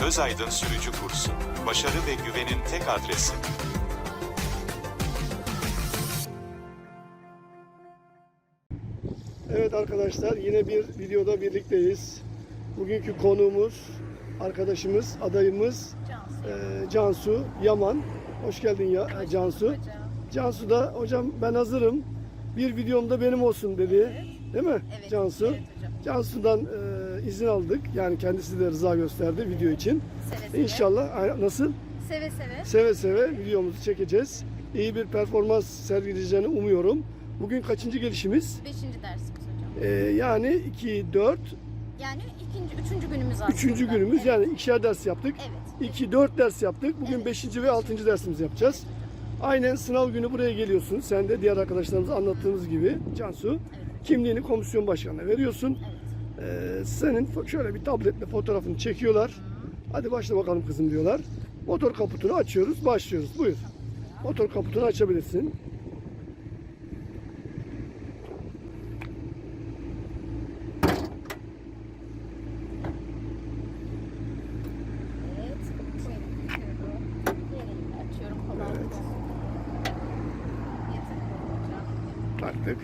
Özaydın Sürücü Kursu. Başarı ve güvenin tek adresi. Evet arkadaşlar yine bir videoda birlikteyiz. Bugünkü konuğumuz, arkadaşımız, adayımız Cansu. e, Cansu Yaman. Hoş geldin ya e, Cansu. Hocam. Cansu da hocam ben hazırım. Bir videomda benim olsun dedi. Değil mi Evet, Cansu? evet hocam. Cansu'dan e, izin aldık. Yani kendisi de rıza gösterdi video için. Seve seve. İnşallah nasıl? Seve seve. Seve seve videomuzu çekeceğiz. İyi bir performans sergileyeceğini umuyorum. Bugün kaçıncı gelişimiz? Beşinci dersimiz hocam. E, yani 2, 4, Yani ikinci, üçüncü günümüz aslında. Üçüncü günümüz Evet. yani ikişer ders yaptık. Evet. 2, 4 ders yaptık. Bugün Evet. 5. ve 6. dersimizi yapacağız. Aynen sınav günü buraya geliyorsun. Sen de diğer arkadaşlarımıza anlattığımız gibi Cansu. Evet. Kimliğini komisyon başkanına veriyorsun. Evet. Ee, senin şöyle bir tabletle fotoğrafını çekiyorlar. Hadi başla bakalım kızım diyorlar. Motor kaputunu açıyoruz, başlıyoruz. Buyur. Motor kaputunu açabilirsin. Evet. Taktık.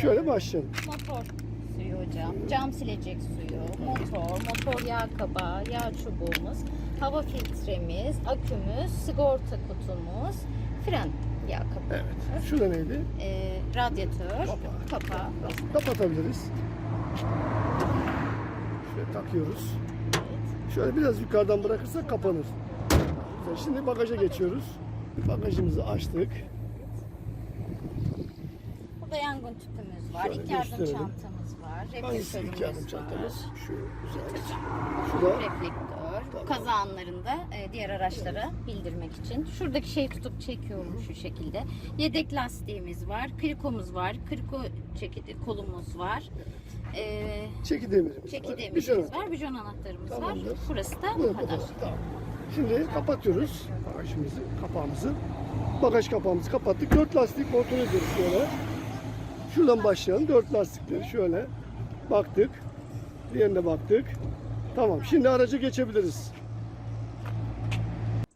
Şöyle başlayalım. Motor hocam. Cam silecek suyu, motor, motor yağ kabağı, yağ çubuğumuz, hava filtremiz, akümüz, sigorta kutumuz, fren yağ kabağı. Evet. Şurada neydi? Ee, radyatör, Kapağı. kapağı. Kapatabiliriz. Şöyle takıyoruz. Evet. Şöyle biraz yukarıdan bırakırsak kapanır. Güzel. Şimdi bagaja geçiyoruz. Bagajımızı açtık. Burada yangın tüpümüz var, Şöyle ilk yardım çantamız Hangisi yardım reflektörümüz çantamız? Şu güzel. Şu da reflektör. Tamam. Kaza anlarında e, diğer araçlara bildirmek için. Şuradaki şeyi tutup çekiyorum şu şekilde. Yedek lastiğimiz var, krikomuz var, kriko çekidi kolumuz var. E, çeki demirimiz var. çeki demirimiz var, bijon anahtarımız var. Tamamdır. Burası da Bu bu da kadar. Tamam. Şimdi kapatıyoruz bagajımızı, kapağımızı. Bagaj kapağımızı kapattık. Dört lastik kontrol ediyoruz şöyle. Şuradan başlayalım. Dört lastikleri şöyle baktık. Diğerine baktık. Tamam. Şimdi araca geçebiliriz.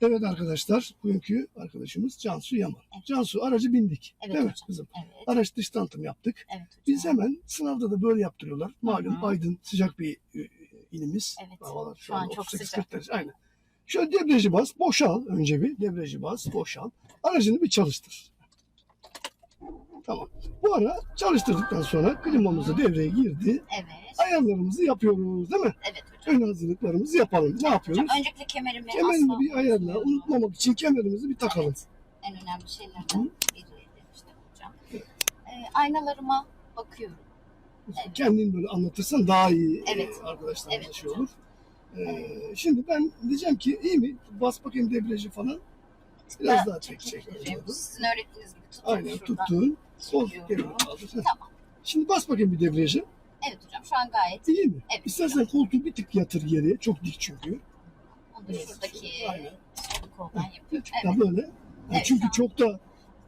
Evet arkadaşlar, bugünkü arkadaşımız Cansu Yaman. Cansu aracı bindik. Evet değil mi hocam. kızım? Evet, Araç dış tanıtım yaptık. evet hocam. Biz hemen sınavda da böyle yaptırıyorlar. Malum Hı hı. aydın sıcak bir e, ilimiz. Evet. Havalar Şu an anda çok 38 sıcak. 40 derece. Aynen. Şöyle debriyajı bas, boşal önce bir. Debriyajı bas, boşal. Aracını bir çalıştır. Tamam. Bu ara çalıştırdıktan sonra klimamız da devreye girdi. Evet. Ayarlarımızı yapıyoruz değil mi? Evet hocam. Ön hazırlıklarımızı yapalım. Ne yapıyoruz? Hocam öncelikle kemerimi Kemerini asla bir ayarla. unutmuyorum. Unutmamak için kemerimizi bir takalım. Evet. En önemli şeylerden biri demiştim hocam. Ee, aynalarıma bakıyorum. Evet. Kendin böyle anlatırsan daha iyi Evet. e, arkadaşlarımıza Evet şey hocam. olur. Ee, şimdi ben diyeceğim ki iyi mi? Bas bakayım debriyajı falan. Biraz daha çek çek. çekebilirim. Sizin öğrettiğiniz gibi tutun Aynen şuradan. tuttun. Sol. Tamam. Şimdi bas bakayım bir debriyajı. Evet hocam şu an gayet İyi mi? Evet. İstersen koltuğu bir tık yatır geriye. Çok dik çünkü. onu da şuradaki Aynen. koldan yapıyorum. Evet. da böyle. Evet, çünkü tamam. çok da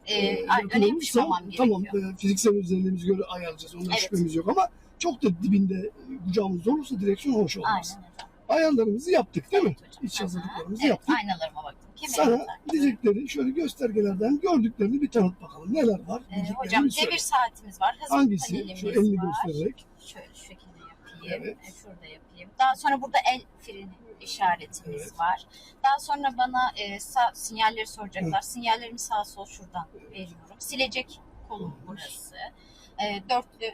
Ee, e, ay- yakın öne olursa yapışmamam gerekiyor. tamam e, fiziksel özelliğimize göre ayarlayacağız. Ondan Evet. şüphemiz yok ama çok da dibinde e, kucağımızda olursa direksiyon hoş olmaz. Aynen hocam. Ayarlarımızı yaptık değil mi? Evet hocam. İç hazırlıklarımızı evet, yaptık. Aynalarıma baktım. Kemerimi Sana taktım. diyecekleri şöyle göstergelerden gördüklerini bir tanıt bakalım. Neler var? Ee, hocam devir saatimiz var. Hızlı Hangisi? Şu elini var. göstererek. Şöyle şu şekilde yapayım. Evet. E, Şurada yapayım. Daha sonra burada el freni işaretimiz Evet. var. Daha sonra bana e, sağ, sinyalleri soracaklar. Sinyallerimi sağ sol şuradan veriyorum. Silecek kolum burası. E, dörtlü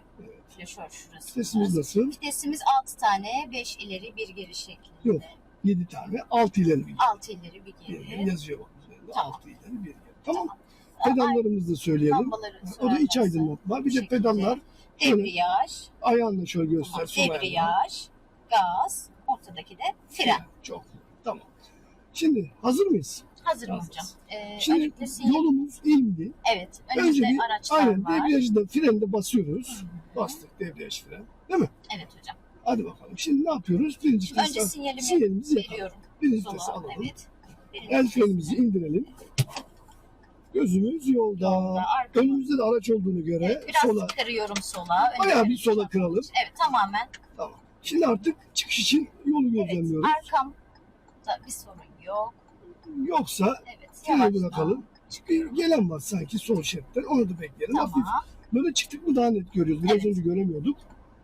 flaşör şurası. Sesimiz nasıl? Vitesimiz 6 tane. 5 ileri 1 geri şeklinde. Yok. 7 tane. 6 ileri bir 6 ileri 1 geri. geri. Yazıyor bak üzerinde. Tamam. 6 ileri bir geri. Tamam. Tamam. Pedallarımızı da söyleyelim. O da iç aydınlatma. Bir de pedallar Debriyaj, ayağınla şöyle göster. tamam, debriyaj, gaz, ortadaki de fren. Çok. Tamam. Şimdi hazır mıyız? Hazırım Hazırız. hocam. Ee, Şimdi sinyal- yolumuz indi. Evet. Önce bir araçlar aynen var. debriyajı da freni de basıyoruz. Bastık debriyaj fren. Evet hocam. Hadi bakalım. Şimdi ne yapıyoruz? Birinci Önce vitesi sinyalimi sinyalimizi yakalım. veriyorum. Birinci Sola. vitesi alalım. Evet. Birinci El frenimizi indirelim. Gözümüz yolda. Yolda, arkamda. Önümüzde de araç olduğunu göre Evet, biraz sola. kırıyorum sola. Önce Bayağı bir sola kıralım. Evet tamamen. Tamam. Şimdi artık çıkış için yolu Evet. gözlemliyoruz. Arkam Da bir sorun yok. Yoksa Evet. freni yavaştan bırakalım. Bir çıkıyorum. gelen var sanki sol şeritten. Onu da bekleyelim. Hafif Tamam. Böyle çıktık mı daha net görüyoruz. Biraz Evet. önce göremiyorduk.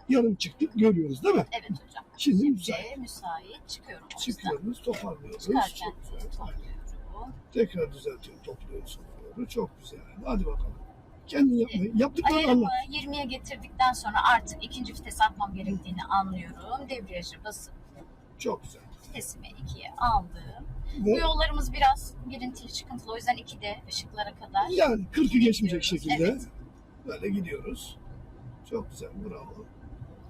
Yarım çıktık görüyoruz değil mi? Evet hocam. Şimdi Şimdi müsait. müsait. Çıkıyorum o yüzden. Çıkıyoruz, toparlıyoruz. Çıkarken güzel. topluyorum. Tekrar düzeltiyorum, topluyoruz. topluyoruz. Çok güzel. Hadi bakalım. Kendin yapmayı. Yaptıklarını Ayarımı anlat. 20'ye getirdikten sonra artık ikinci vites atmam gerektiğini anlıyorum. Debriyajı basıp Çok güzel. vitesimi 2'ye aldım. Bu yollarımız biraz girintili çıkıntılı o yüzden 2'de ışıklara kadar. yani 40'ı geçmeyecek şekilde Evet. böyle gidiyoruz. Çok güzel. Bravo.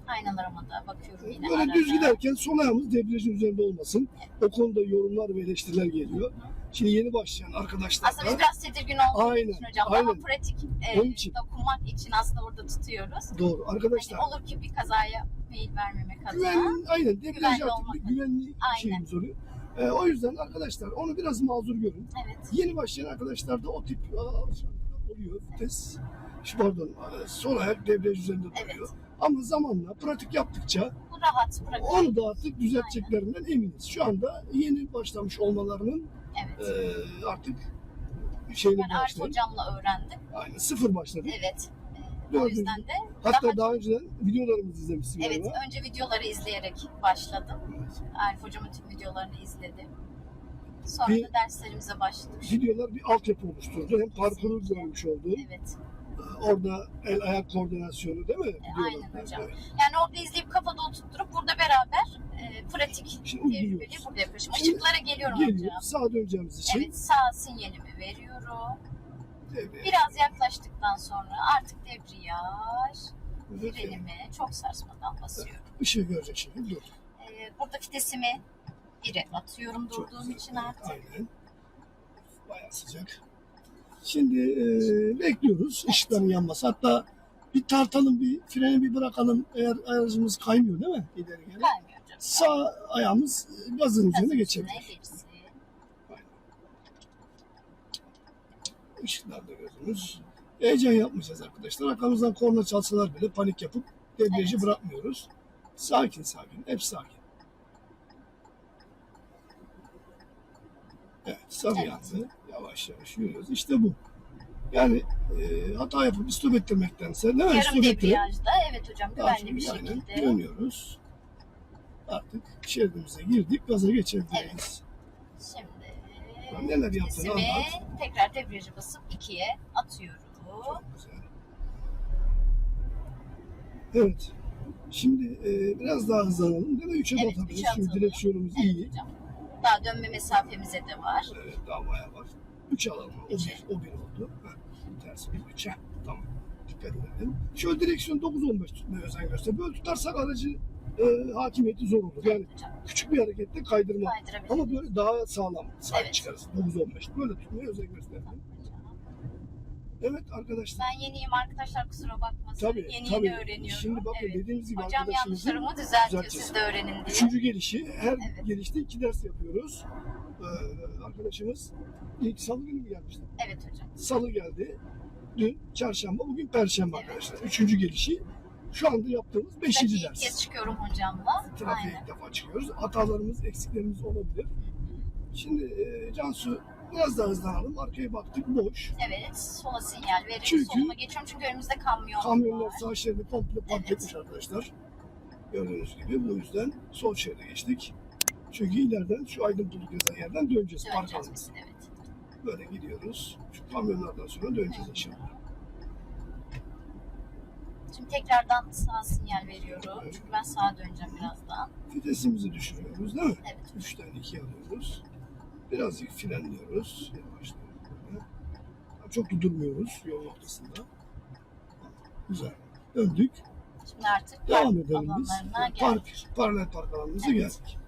Aynalarıma da bakıyorum yine Böyle arada. düz giderken sol ayağımız debriyajın üzerinde olmasın. O konuda yorumlar ve eleştiriler geliyor. Şimdi yeni başlayan arkadaşlar Aslında biz biraz tedirgin olduğumuz Aynen, için hocam aynen. daha pratik e, Onun için. dokunmak için aslında orada tutuyoruz. doğru. Arkadaşlar Hani olur ki bir kazaya meyil vermemek adına. güven, aynen debriyaj Güvenli artık güvenli Aynen. şeyimiz oluyor. Ee, o yüzden arkadaşlar onu biraz mazur görün. Evet. Yeni başlayan arkadaşlarda o tip aa, oluyor. Vites, şu pardon, e, sol ayak debriyaj üzerinde Evet. duruyor. Ama zamanla pratik yaptıkça Bu rahat bırakıyor. onu da artık düzelteceklerinden eminiz. Şu anda yeni başlamış olmalarının Evet. e, artık şeyini Ben Arif başladı. hocamla öğrendim. Aynen sıfır başladı. Evet. E, O yüzden de Hatta daha daha, önceden videolarımızı izlemişsin Evet, galiba. önce videoları izleyerek başladım. Evet. Arif hocamın tüm videolarını izledim. Sonra Bir- da derslerimize başladık. Videolar bir altyapı oluşturdu. Hem parkuru görmüş oldu. Evet. Orada el ayak koordinasyonu değil mi? Videolar. aynen hocam. Evet. Yani orada izleyip kafada oturtturup burada beraber e, pratik Şimdi tecrübeli uyguluyoruz. burada yapıyorum. Şimdi Işıklara geliyorum Geliyor. hocam. Sağa döneceğimiz için. Evet sağ sinyalimi veriyorum. Evet. Biraz yaklaştıktan sonra artık debriyaj, frenimi çok sarsmadan basıyorum. Işığı görecek şekilde dur. E, burada vitesimi bire atıyorum Çok durduğum güzel. için Evet, artık. Aynen. Bayağı sıcak. Şimdi e, bekliyoruz ışıkların yanması. Hatta bir tartalım, bir freni bir bırakalım. Eğer aracımız kaymıyor değil mi? İleri geri. Kaymıyor. Sağ ayağımız e, gazın üzerine Gazın geçebilir. üstüne geçsin. Işıklarda gözümüz. Heyecan yapmayacağız arkadaşlar. Arkamızdan korna çalsalar bile panik yapıp debriyajı Evet. bırakmıyoruz. Sakin sakin. Hep sakin. Evet sarı Evet. yandı. Yavaş yavaş yürüyoruz. İşte bu. Yani e, hata yapıp istop ettirmektense mi? Yarım İstop ettirip evet hocam güvenli bir şekilde. dönüyoruz. Artık şeridimize girdik. Gaza geçebiliriz. Şimdi Neler vitesimi anlat. tekrar debriyajı basıp ikiye atıyorum. Çok güzel. Evet. Şimdi e, biraz daha hızlanalım. Değil mi? Üçe Evet, batabiliriz. üçe atalım. direksiyonumuz Evet iyi. hocam. Daha dönme mesafemize de var. Evet, daha bayağı var. Üç alalım. O Üçe. bir, o bir oldu. Heh, tersi bir üçe. Tamam. Dikkat edelim. Şöyle direksiyon 9-15 tutmaya özen göster. Böyle tutarsak aracı e, hakimiyeti zor olur. Yani küçük bir harekette kaydırma. Ama böyle daha sağlam sahip Evet. çıkarız. 9-15. Böyle tutmaya özen gösterelim. Evet arkadaşlar. Ben yeniyim arkadaşlar kusura bakmasın. Tabii, yeni tabii. yeni öğreniyorum. Şimdi bakın Evet. dediğimiz gibi Hocam yanlışlarımı düzeltiyor siz de öğrenin diye. Üçüncü gelişi, her Evet. gelişte iki ders yapıyoruz. Ee, arkadaşımız ilk salı günü mü gelmişti? Evet hocam. Salı geldi. Dün çarşamba, bugün perşembe Evet. arkadaşlar. Üçüncü gelişi. Şu anda yaptığımız beşinci Trafiğe ilk kez ders. çıkıyorum hocamla. Trafiğe Aynen. ilk defa çıkıyoruz. Hatalarımız, eksiklerimiz olabilir. Şimdi e, Cansu biraz daha hızlanalım. Arkaya baktık boş. Evet sola sinyal verip Çünkü- soluma geçiyorum çünkü önümüzde kamyon Kamyonlar var. sağ şeridi komple park Evet. etmiş arkadaşlar. Gördüğünüz gibi bu yüzden sol şeride geçtik. Çünkü ileriden şu aydın yazan yerden döneceğiz. Park Döneceğiz biz, evet. Böyle gidiyoruz. Şu kamyonlardan sonra döneceğiz inşallah. Şimdi tekrardan sağ sinyal veriyorum. Çünkü ben sağa döneceğim birazdan. Vitesimizi düşürüyoruz değil mi? Evet. 3'ten 2 alıyoruz. Birazcık frenliyoruz. Yavaşlıyoruz. Çok da durmuyoruz yol ortasında. Güzel. Döndük. Şimdi artık Devam park edelim biz. alanlarına Park, geldik. paralel park alanımıza Evet. geldik.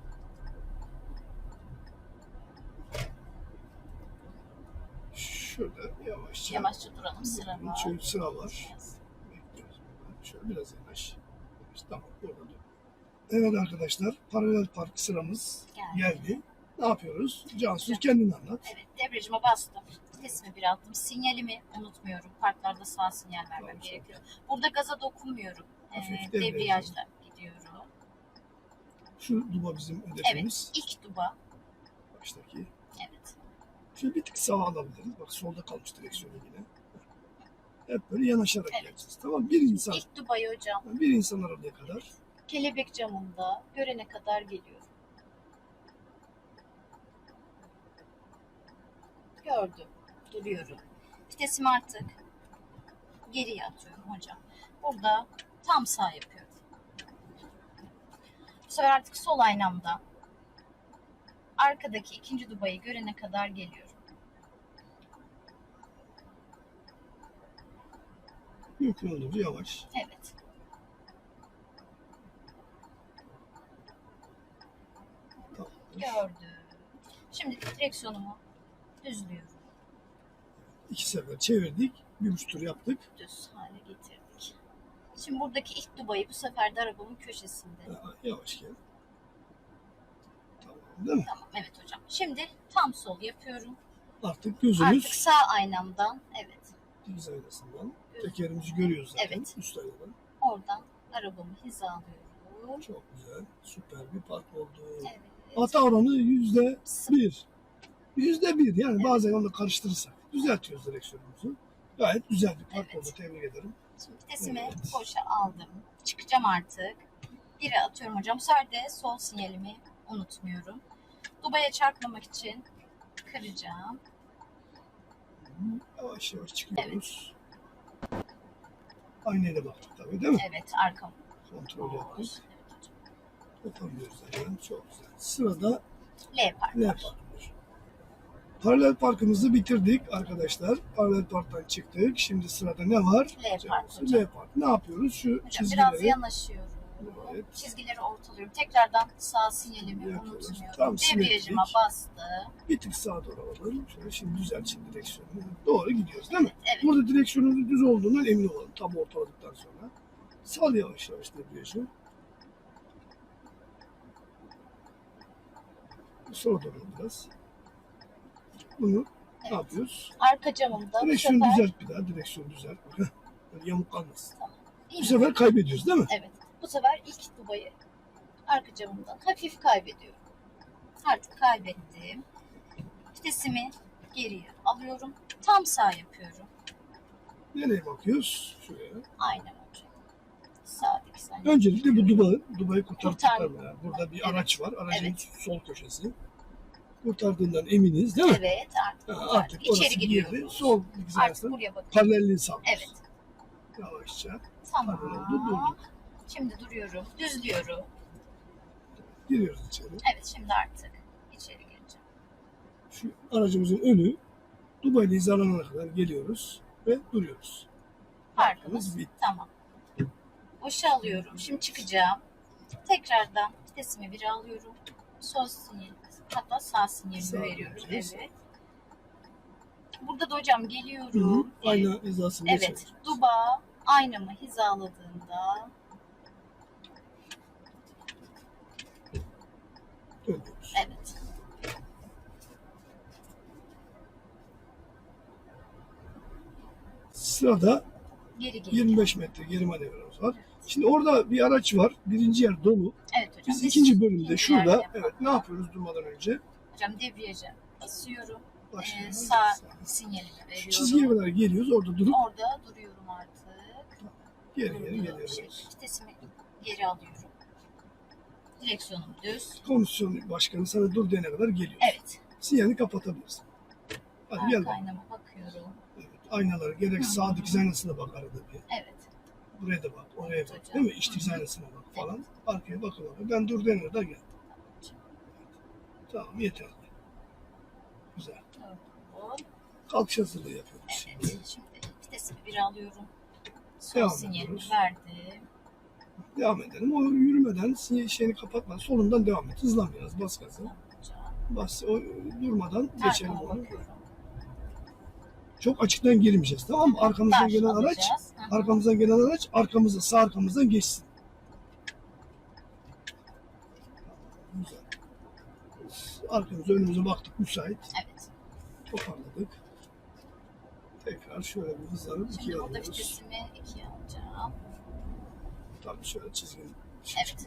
Şurada yavaşça. Yavaşça duralım sıra var. Şöyle sıra var. Şöyle biraz yavaş. yavaş. Tamam burada dur. Evet arkadaşlar paralel park sıramız Geldi. geldi. Ne yapıyoruz? Cansu kendin anlat. Evet debriyajıma bastım. Vitesimi bir attım. Sinyalimi unutmuyorum. Parklarda sağ sinyal vermem Tamam, gerekiyor. Burada gaza dokunmuyorum. Hafif Ee, debriyaj. debriyajla gidiyorum. Şu duba bizim Evet hedefimiz. ilk duba baştaki. Evet. Şöyle bir tık sağa alabiliriz. Bak solda kalmış direksiyonu yine. Hep böyle yanaşarak Evet. geleceğiz. Tamam Bir insan, İlk Dubai hocam bir insan aralıya kadar. kelebek camında görene kadar geliyorum. Gördüm. Duruyorum. Vitesimi artık geriye atıyorum hocam. Burada tam sağ yapıyorum. Bu sefer artık sol aynamdan arkadaki ikinci Dubai'yi görene kadar geliyorum. Mümkün olduğunca yavaş. Evet. Gördüm. Şimdi direksiyonumu düzlüyorum. İki sefer çevirdik. Bir buçuk tur yaptık. Düz hale getirdik. Şimdi buradaki ilk Dubai bu sefer de arabamın köşesinde. Ha, Yavaş gel. Tamam değil mi? Tamam evet hocam. Şimdi tam sol yapıyorum. Artık gözümüz Artık sağ aynamdan evet dikiz aynasından. Tekerimizi görüyoruz zaten. Evet. Üst aynadan. oradan arabamı hizalıyorum. Çok güzel. Süper bir park oldu. Evet. Hata oranı yüzde bir. Yüzde bir. Yani Evet. bazen onu karıştırırsak. Düzeltiyoruz direksiyonumuzu. Gayet güzel bir park Evet. oldu. Tebrik ederim. Şimdi vitesimi Evet. boşa aldım. Çıkacağım artık. Biri atıyorum hocam. Bu sol sinyalimi unutmuyorum. Dubai'ye çarpmamak için kıracağım. Yavaş yavaş çıkıyoruz. Aynayla baktık tabii değil mi? Evet arkam. Kontrol yaptık. Yapabiliyoruz zaten. Çok güzel. Sırada L park L park. Paralel parkımızı bitirdik arkadaşlar. Paralel parktan çıktık. Şimdi sırada ne var? L park hocam. L park. Ne yapıyoruz? Şu Hocam çizgileri. biraz yanaşıyorum. Çizgileri ortalıyorum. Tekrardan sağ sinyalimi unutmuyorum. Tam Debriyajıma simetrik. bastı. Bir tık sağa doğru alalım. Şöyle şimdi düzelt şimdi direksiyonu. Doğru gidiyoruz değil mi? Evet. Burada direksiyonun düz olduğundan emin olalım. Tam ortaladıktan sonra. Sal yavaş yavaş debriyajı. Sola doğru biraz. Bunu ne Evet. yapıyoruz? Arka camımda Direksiyonu sefer düzelt bir daha. Direksiyonu düzelt. Böyle yamuk kalmasın. İyi Bu sefer kaybediyoruz değil mi? Evet. Bu sefer ilk Dubai'yi arka camımdan hafif kaybediyorum. Artık kaybettim. Vitesimi geriye alıyorum. Tam sağ yapıyorum. Nereye bakıyoruz? Şuraya. Aynen hocam. Sen. Öncelikle bu Dubai, Dubai kurtardıklar? Yani burada bir araç var. Aracın Evet. sol köşesi. Kurtardığından eminiz değil mi? Evet artık, Ha, artık, içeri girdi. gidiyoruz. Sol Artık buraya bakıyorum. paralelliğini sağlıyoruz. Evet. Yavaşça. Tamam. Paralel oldu, durduk. Şimdi duruyorum. Düzlüyorum. Giriyoruz içeri. Evet şimdi artık içeri gireceğim. Şu aracımızın önü Dubai'de hizalanana kadar geliyoruz ve duruyoruz. Parkımız Parkımız bitti. tamam. Boşa alıyorum. Şimdi çıkacağım. Tekrardan vitesimi bir alıyorum. Sol sinyal, hatta sağ sinyalimi veriyoruz. Evet. Burada da hocam Hı hı. geliyorum. Ayna hizasında Evet. çeviriyoruz. Duba aynamı hizaladığında Dönüyoruz. evet. Sırada Geri geri. 25 metre geri manevramız var. Şimdi orada bir araç var. Birinci yer dolu. Evet hocam. Biz ikinci bölümde şurada evet ne yapıyoruz durmadan önce? Hocam debriyaja basıyorum. Ee, Başlıyoruz. sağ sinyalimi Şu veriyorum. çizgiye kadar geliyoruz. Orada durup Orada duruyorum artık. geri geri geliyoruz. şey, Vitesimi geri alıyorum. Direksiyonum düz. Komisyon başkanı sana dur diyene kadar geliyor. Evet. Sinyalini kapatabilirsin. Hadi gel Arka bak. aynama bakıyorum. Evet. Aynaları gerek sağ dikiz aynasına bak arada bir. Evet. Buraya da bak, oraya bak. Değil mi? İç dikiz aynasına bak falan. Arkaya bakın oraya. Ben dur diyene kadar gel. Tamam yeterli. Güzel. Durdu. Kalkış hazırlığı yapıyoruz şimdi. Evet. Şimdi vitesimi bir alıyorum. Sol Devam sinyalimi ediyoruz. verdim. Devam edelim. O yürümeden şeyini kapatma. Solundan devam et. Hızlan biraz. Bas gazı. Bas. O durmadan geçelim onu. Çok açıktan girmeyeceğiz. Tamam mı? Arkamızdan gelen araç arkamızdan gelen araç arkamıza sağ arkamızdan geçsin. Güzel. Arkamıza önümüze baktık müsait. Evet. Toparladık. Tekrar şöyle bir hızlanıp ikiye Şimdi alıyoruz. vitesimi ikiye alacağım. Tabii şöyle çizgin Evet.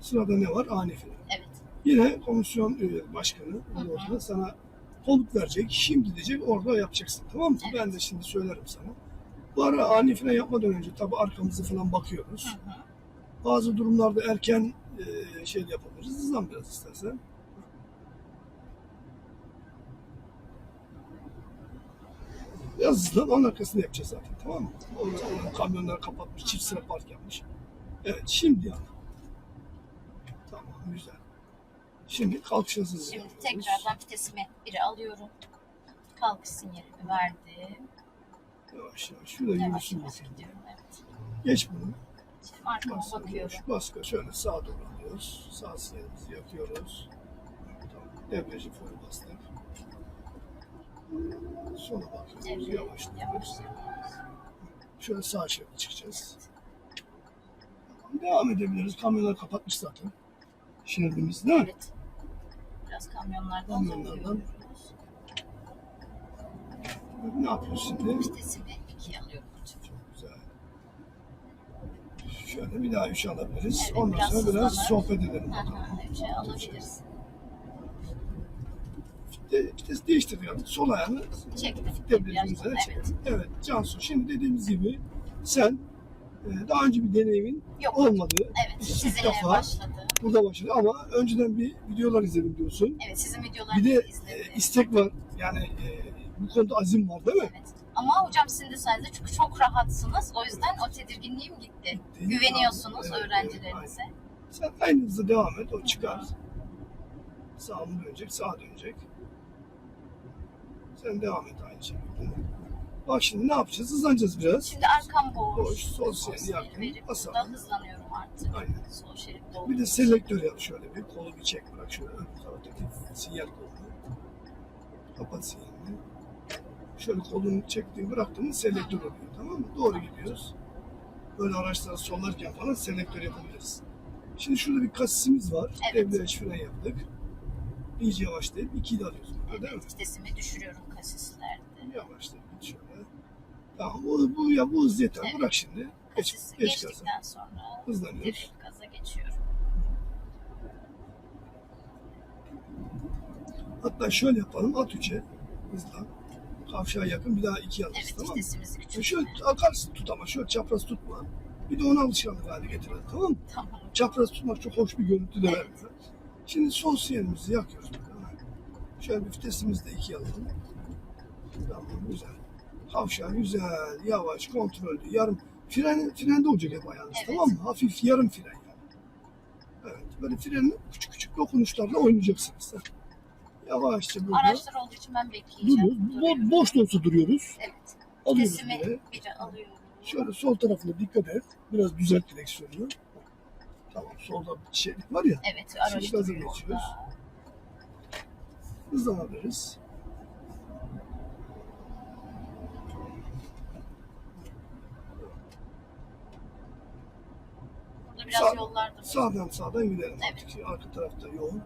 Sırada ne var? Ani fren. Evet. Yine komisyon başkanı orada sana komut verecek. Şimdi diyecek orada yapacaksın tamam mı? Evet. Ben de şimdi söylerim sana. Bu ara ani fren yapmadan önce tabii arkamızı falan bakıyoruz. Hı hı. Bazı durumlarda erken e, şey yapabiliriz. Hızlan biraz istersen. Hızlan, onun arkasını yapacağız zaten tamam mı? Orada, orada kamyonlar kapatmış, çift sıra park yapmış. Evet, şimdi yani. Tamam, güzel. Şimdi kalkış hızını Şimdi tekrardan vitesimi biri alıyorum. Kalkış sinyalimi verdim. Yavaş yavaş, şurada Yavaş yürüsün yavaş gidiyorum. Evet. Geç bunu. Şimdi arkama Bas, bakıyorum. Baskı şöyle sağa doğru alıyoruz. Sağ sinyalimizi yakıyoruz. Tamam. Debriyajı full bastık. Bakıyoruz. Evet. Yavaş Yavaş. Şöyle sağ şeride çıkacağız. Devam edebiliriz. Kamyonlar kapatmış zaten. Şeridimiz değil mi? Evet. Biraz kamyonlardan Kamyonlardan. Ne yapıyoruz şimdi? Vitesimi ikiye alıyorum. Çok güzel. Şöyle bir daha üç alabiliriz. Evet, Ondan biraz sonra biraz sohbet edelim. Hı bakalım. hı. Üçe alabilirsin. De, vites değiştiriyoruz. Sol ayağını Çektim. debriyajımıza Biraz- çek. Evet. Evet Cansu şimdi dediğimiz gibi sen e, daha önce bir deneyimin Yok. olmadı. Evet. Sizinle defa başladı. burada başladı ama önceden bir videolar izledim diyorsun. Evet. Sizin Bir videolarınızı de e, izledim. istek var. Yani e, bu konuda azim var değil mi? Evet. Ama hocam sizin de sayesinde çünkü çok rahatsınız. O yüzden o tedirginliğim gitti. Gitti. Güveniyorsunuz Evet, öğrencilerinize. evet, Sen aynı hızla devam et. O çıkar. Sağa mı dönecek? Sağa dönecek. Sen devam et aynı şekilde. Bak şimdi ne yapacağız? Hızlanacağız biraz. Şimdi arkam boş. Boş, sol yaktın, verip basalım. burada hızlanıyorum artık. Aynen. Sol şeritte Bir olduğum de selektör yap şöyle bir. Kolu bir çek bırak şöyle ön taraftaki sinyal kolunu. Kapat sinyalini. Şöyle kolunu çektiğin bıraktın mı selektör oluyor tamam mı? Doğru gidiyoruz. Böyle araçları sollarken falan selektör yapabiliriz. Şimdi şurada bir kasisimiz var. Evet. Debriyaj fren yaptık. İyice yavaşlayıp ikiyi de alıyoruz. burada, Değil mi? Evet, vitesimi düşürüyorum kasislerde. Yavaşlayıp git şöyle. Tamam bu, bu, ya, bu hız yeter. Evet. Bırak şimdi. Geç, geç gaza. geçtikten sonra Hızlanıyoruz. gaza geçiyorum. Hatta şöyle yapalım. At 3'e. Hızla. Kavşağa yakın bir daha 2 alırız. Evet, tamam mı? E. Şöyle akarsın tut ama şöyle çapraz tutma. Bir de onu alışkanlık haline getirelim tamam mı? Tamam. Çapraz tutmak çok hoş bir görüntü de Evet. vermiyor. Şimdi sol sinyalimizi yakıyoruz. Şöyle bir vitesimizi de ikiye alalım. Tamam güzel. Kavşağı güzel, yavaş, kontrollü, yarım. Fren, frende olacak hep ayağınız Evet. tamam mı? Hafif yarım fren yani. Evet, böyle frenin küçük küçük dokunuşlarla oynayacaksınız. Yavaşça burada Araçlar olduğu için ben bekleyeceğim. duruyoruz. Bo- boş da olsa duruyoruz. Evet. Alıyoruz böyle. biri alıyorum. Şöyle sol tarafına dikkat et. Biraz düzelt direksiyonu. Tamam solda bir şeylik var ya. Evet, araç Şimdi duruyor geçiyoruz. Hızlanabiliriz. Burada biraz Sağ- yollarda. Sağdan sağdan gidelim. Evet. Artık arka tarafta yoğun.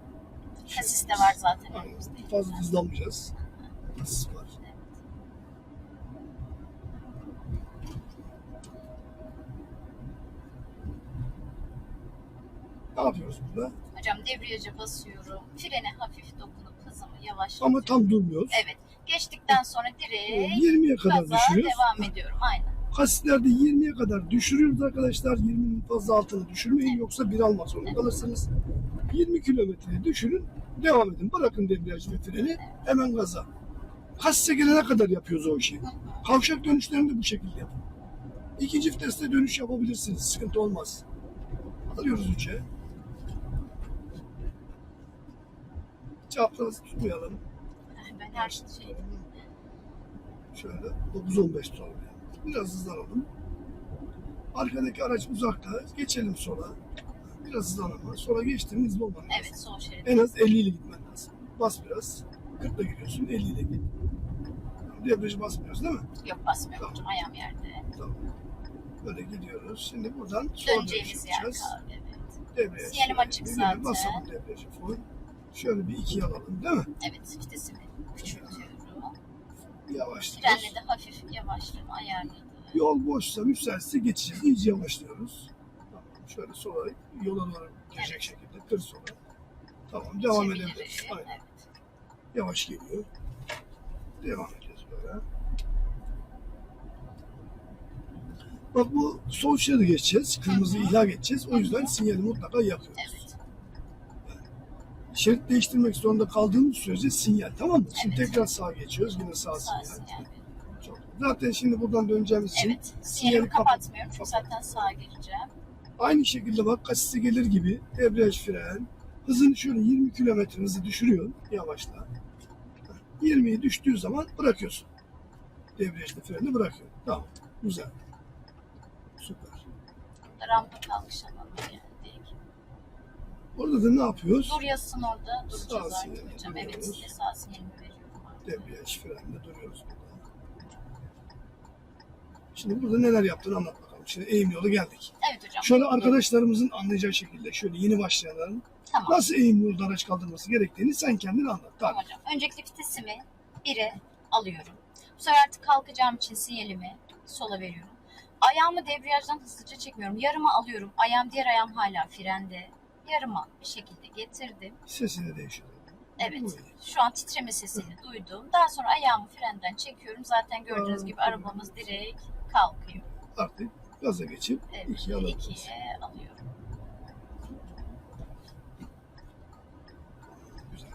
Kasis de var zaten Aynen. Fazla hızlanmayacağız. Kasis var. Ne yapıyoruz burada? Hocam debriyaja basıyorum. Frene hafif dokunup hızımı yavaşlatıyorum. Ama tam durmuyoruz. Evet. Geçtikten sonra direkt 20'ye kadar gaza düşürüyoruz. devam ediyorum. Aynen. Kasislerde 20'ye kadar düşürüyoruz arkadaşlar. 20'nin fazla altına düşürmeyin yoksa bir almak zorunda kalırsınız. 20 kilometreye düşürün. Devam edin. Bırakın debriyaj ve freni. Hemen gaza. Kasise gelene kadar yapıyoruz o işi. Kavşak dönüşlerini de bu şekilde yapın. İkinci viteste dönüş yapabilirsiniz. Sıkıntı olmaz. Alıyoruz 3'e. Çapraz tutmayalım. Ben her şey Şöyle 9-15 tutalım. yani. Biraz hızlanalım. Arkadaki araç uzakta. Geçelim sola. Biraz hızlanalım. Sola geçtiğin hızlı olman lazım. Evet sol şerit. En az 50 ile gitmen lazım. Bas biraz. 40 ile gidiyorsun. 50 ile git. Debriyajı basmıyoruz değil mi? Yok basmıyorum hocam ayağım yerde. Tamam. Böyle gidiyoruz. Şimdi buradan dönüş Döneceğimiz yer kaldı. Evet. Debriyaj. Sinyalim şöyle açık zaten. Basalım debriyajı. Şöyle bir ikiye alalım değil mi? Evet vitesimi küçültüyorum. Yavaşlıyoruz. Frende de hafif yavaşlığımı ayarladım. Yol boşsa, müsaitse geçeceğiz. İyice yavaşlıyoruz. Tamam. Şöyle sola yola doğru girecek şekilde kır sola. Tamam devam Çeviririz. edebiliriz. Aynen. Evet. Yavaş geliyor. Devam edeceğiz böyle. Bak bu sol şeridi geçeceğiz. Kırmızı ihlal geçeceğiz. O yüzden sinyali mutlaka yakıyoruz. Evet. Şerit değiştirmek zorunda kaldığımız sürece sinyal tamam mı? Şimdi Evet. tekrar sağa geçiyoruz. Yine sağ Sağ sinyal. sinyal. Çok. Zaten şimdi buradan döneceğimiz için Evet. Sinyalimi kapat- kapatmıyorum çünkü zaten sağa gireceğim. aynı şekilde bak kasisi gelir gibi debriyaj fren. Hızını şöyle 20 kilometre hızı düşürüyorsun yavaşla. 20'yi düştüğü zaman bırakıyorsun. Debriyajda freni bırakıyorsun. Tamam. Güzel. Süper. Rampa kalkış alanına geldik. Orada da ne yapıyoruz? Dur yazsın orada duracağız Sağ artık hocam. Evet size sağ sinyalimi veriyorum. Debriyaj frende duruyoruz burada. Şimdi burada neler yaptığını anlat bakalım. Şimdi eğim yolu geldik. Evet hocam. Şöyle arkadaşlarımızın anlayacağı şekilde şöyle yeni başlayanların Tamam. nasıl eğim yolda araç kaldırması gerektiğini sen kendin anlat. Tamam Tamam. hocam. Öncelikle vitesimi 1'e alıyorum. Bu sefer artık kalkacağım için sinyalimi sola veriyorum. Ayağımı debriyajdan hızlıca çekmiyorum. Yarıma alıyorum. Ayağım diğer ayağım hala frende. Yarıma bir şekilde getirdim. Sesi de değişiyor. Evet. Şu an titreme sesini duydum. Daha sonra ayağımı frenden çekiyorum. Zaten gördüğünüz Aa, gibi arabamız direkt kalkıyor. Artık gaza geçip Evet. ikiye alabiliriz. ikiye alıyorum. Güzel.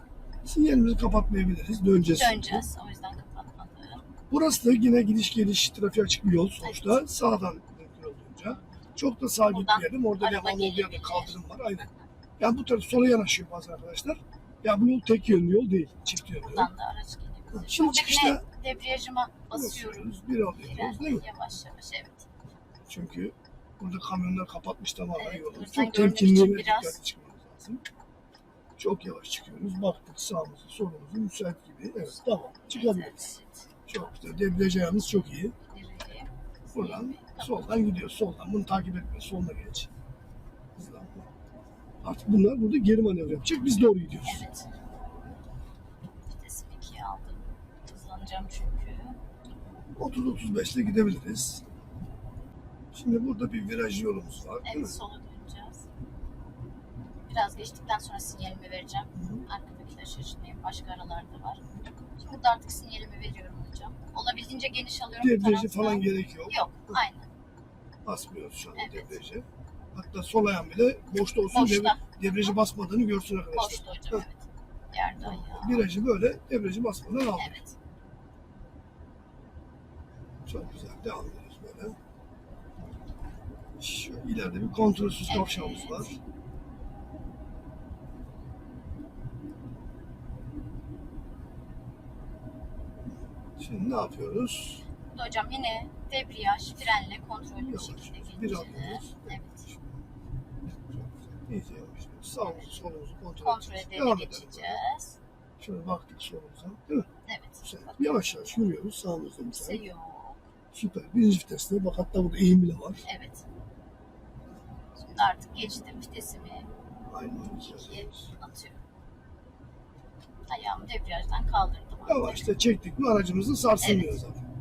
Sinyalimizi kapatmayabiliriz. Döneceğiz. şimdi. Döneceğiz. O yüzden kapatmadım. Burası da yine gidiş geliş trafiğe açık bir yol sonuçta. Sağdan mümkün olduğunca. Çok da sağa Buradan gitmeyelim. Orada devamlı olduğu yerde kaldırım var. Aynen. Yani bu taraf sola yanaşıyor bazı arkadaşlar. Ya bu yol tek yönlü yol değil. Çift yönlü yol. Buradan da araç gelebilir. Şimdi Şimdi çıkışta- debriyajıma basıyorum. Bir alıyoruz değil mi? Yavaş yavaş evet. Çünkü burada kamyonlar kapatmış tamamen Evet, yolu. Çok temkinli ve biraz- dikkatli çıkmamız lazım. Çok yavaş çıkıyoruz. Baktık sağımızı, solumuzu müsait gibi. Evet tamam. Çıkabiliriz. Evet, Çok güzel. Debriyaj ayarımız çok iyi. Buradan soldan gidiyor. Soldan bunu takip etme. Soluna geç. Artık bunlar burada geri manevra yapacak. Biz doğru gidiyoruz. Evet. Vitesimi ikiye aldım. Hızlanacağım çünkü. 30-35 ile gidebiliriz. Şimdi burada bir viraj yolumuz var. Evet sola döneceğiz. Biraz geçtikten sonra sinyalimi vereceğim. Hı. Arkadakiler şaşırtmayın. Başka aralarda var. Şimdi burada artık sinyalimi veriyorum hocam. Olabildiğince geniş alıyorum. Debriyajı falan gerek yok. Yok. Aynen. Basmıyoruz şu anda Evet. debriyajı. Hatta sol ayağın bile boşta olsun. Boşta. devre- debriyajı basmadığını görsün arkadaşlar. Boşta hocam evet. Yerde ayağı. Virajı böyle debriyajı basmadan aldık. Evet. Çok güzel. Devam ediyoruz böyle. Şu ileride bir kontrolsüz Evet. kavşağımız var. Şimdi ne yapıyoruz? Hocam yine debriyaj, frenle kontrollü bir Yavaş. şekilde Bir alıyoruz. Evet. İyice yavaş. Sağımızı solumuzu kontrol, Kontrol edeceğiz. edelim. geçeceğiz. Şöyle baktık solumuza. Değil mi? Evet. Güzel. Yavaş yavaş yürüyoruz sağımızda Kimse güzel. yok. Süper. Birinci viteste bak hatta burada eğim bile var. Evet. Şimdi artık geçtim vitesimi Aynen. ikiye atıyorum. Ayağımı debriyajdan kaldırdım. Yavaşça çektik mi aracımızı sarsılmıyor Evet. zaten.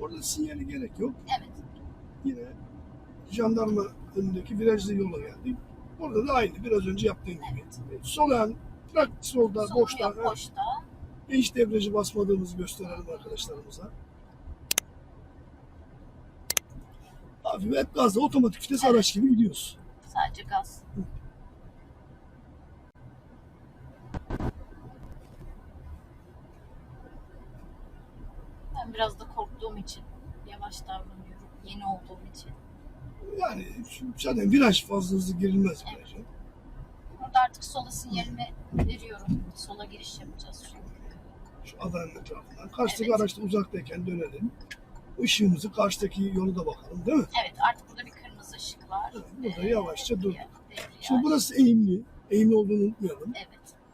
Burada sinyali gerek yok. Evet. Yine jandarma önündeki virajlı yola geldik. Burada da aynı biraz önce yaptığım gibi. Sol ayağın bırak solda Solum boşta. boşta. Hiç debriyajı basmadığımızı gösterelim arkadaşlarımıza. Hafif hep gazla otomatik vites Evet. araç gibi gidiyoruz. Sadece gaz. Ben biraz da korktuğum için yavaş davranıyorum. Yeni olduğum için. Yani zaten viraj fazla hızlı girilmez viraja. Burada artık sola sinyalimi veriyorum. Sola giriş yapacağız çünkü. Şu adanın etrafından. Karşıdaki Evet. araçta uzaktayken dönelim. Işığımızı karşıdaki yolu da bakalım değil mi? Evet artık burada bir kırmızı ışık var. Evet, burada yavaşça durduk. debriyaj. Şimdi burası eğimli. Eğimli olduğunu unutmayalım. Evet.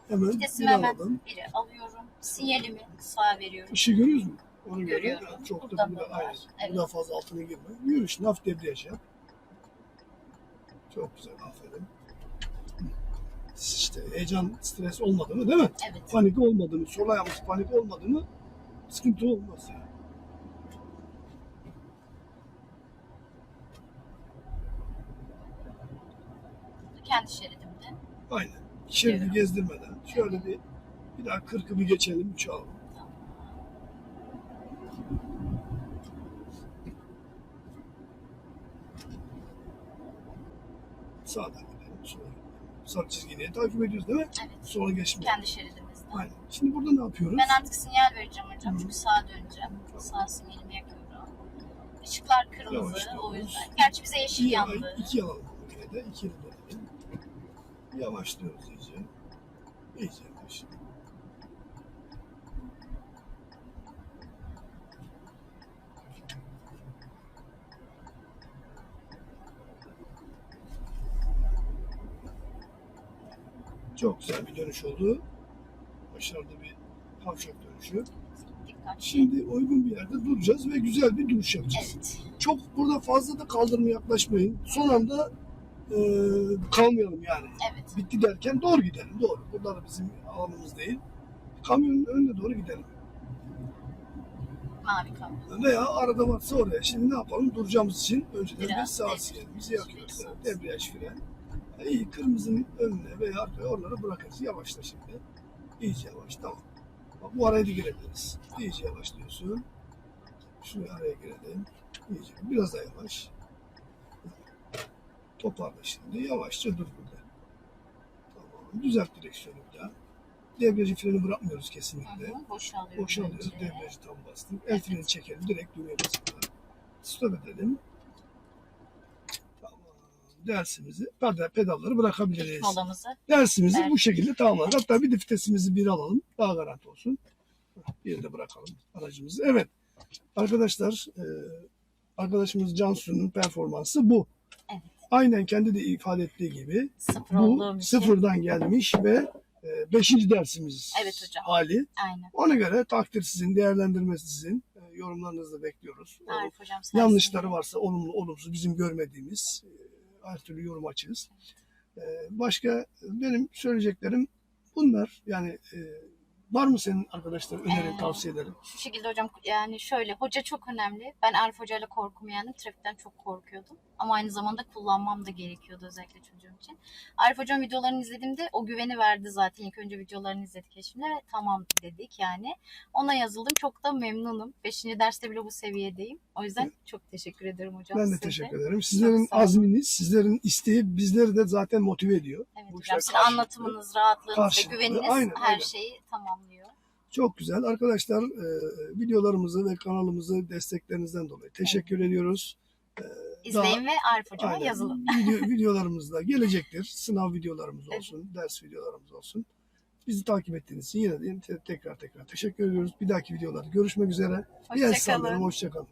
Hemen Vitesimi bir hemen alalım. biri alıyorum. Sinyalimi sağa veriyorum. Işığı görüyoruz mu? Onu Görüyorum. çok da Buradan burada da var. aynı. Evet. Daha fazla altına girme. Yürüyüş, naf debriyaj yap. Çok güzel, aferin. İşte heyecan, stres olmadı mı değil mi? Evet. Panik olmadı mı, sol ayağımız panik olmadı mı sıkıntı olmaz yani. Kendi şeridimde. Aynen. Şeridi gezdirmeden. Şöyle bir bir daha kırkı bir geçelim. Üç Sağdan gidelim. Sola gidelim. Sarı çizgiyi takip ediyoruz değil mi? Evet. Sola geçmeyelim. Kendi şeridimizde. Aynen. Şimdi burada ne yapıyoruz? Ben artık sinyal vereceğim hocam. Çünkü sağa döneceğim. Sağ sinyalimi yakıyorum. Işıklar kırmızı Yavaşlıyoruz. o yüzden. Gerçi bize yeşil İki, yandı. iki alalım yine de. İki dönelim. Yavaşlıyoruz iyice. İyice yavaş. Çok güzel bir dönüş oldu. Başarılı bir kavşak dönüşü. Dikkat. Şimdi uygun bir yerde duracağız ve güzel bir duruş yapacağız Evet. çok burada fazla da kaldırıma yaklaşmayın. Son anda e, kalmayalım yani. Evet. Bitti derken doğru gidelim. Doğru. Bunlar bizim alanımız değil. Kamyonun önüne doğru gidelim. Mavi kapı. Veya arada varsa oraya. Şimdi ne yapalım? Duracağımız için önceden bir sağ sinyalimizi yakıyoruz. Debriyaj fren. İyi kırmızının önüne veya arkaya oraları bırakırız. Yavaşla şimdi. İyice yavaş. Tamam. Bak, bu araya da girebiliriz. İyice yavaşlıyorsun. Şuraya araya girelim. İyice. Biraz daha yavaş. Toparla şimdi. Yavaşça dur burada. Tamam. Düzelt direksiyonu bir daha. Debriyajı freni bırakmıyoruz kesinlikle. Hı hı, Boşalıyor. Boşalıyoruz. önce. Debriyajı tam bastık. El freni çekelim. Direkt düğmeye basalım. Stop edelim. Dersimizi, pedal, pedalları bırakabiliriz. Molamızı. Dersimizi Ver. bu şekilde tamamladık. Hatta bir de vitesimizi bir alalım. Daha garanti olsun. Bir de bırakalım aracımızı. Evet. Arkadaşlar e, arkadaşımız Cansu'nun performansı bu. Evet. Aynen kendi de ifade ettiği gibi Sıfır bu sıfırdan gelmiş ve e, beşinci dersimiz Evet hocam. hali. Aynen. Ona göre takdir sizin, değerlendirmesi sizin. E, Yorumlarınızı bekliyoruz. Arif hocam. Yanlışları varsa olumlu, olumsuz bizim görmediğimiz e, her türlü yorum açığız. E, Başka benim söyleyeceklerim bunlar. Yani e, var mı senin arkadaşlar önerin, Ee, tavsiyelerin? Şu şekilde hocam yani şöyle hoca çok önemli. Ben Arif Hoca ile korkumu yendim. Trafikten çok korkuyordum. Ama aynı zamanda kullanmam da gerekiyordu özellikle çocuğum için. Arif Hocam videolarını izlediğimde o güveni verdi zaten. İlk önce videolarını izledik eşimle ve tamam dedik yani. Ona yazıldım. Çok da memnunum. Beşinci derste bile bu seviyedeyim. O yüzden çok teşekkür ederim hocam. Ben de size teşekkür ederim. Sizlerin azminiz, sizlerin isteği bizleri de zaten motive ediyor. Evet Bu hocam. Sizin anlatımınız, rahatlığınız ve güveniniz Aynen, her aynen. şeyi tamamlıyor. Çok güzel. Arkadaşlar e, videolarımızı ve kanalımızı desteklerinizden dolayı teşekkür ediyoruz. İzleyin ve Arif Hocam'a Aynen. yazılın. Video, videolarımız da gelecektir. Sınav videolarımız Evet. olsun, ders videolarımız olsun. Bizi takip ettiğiniz için yine de te- tekrar tekrar teşekkür ediyoruz. Bir dahaki videolarda görüşmek üzere. Hoşçakalın. sallayalım. Hoşçakalın.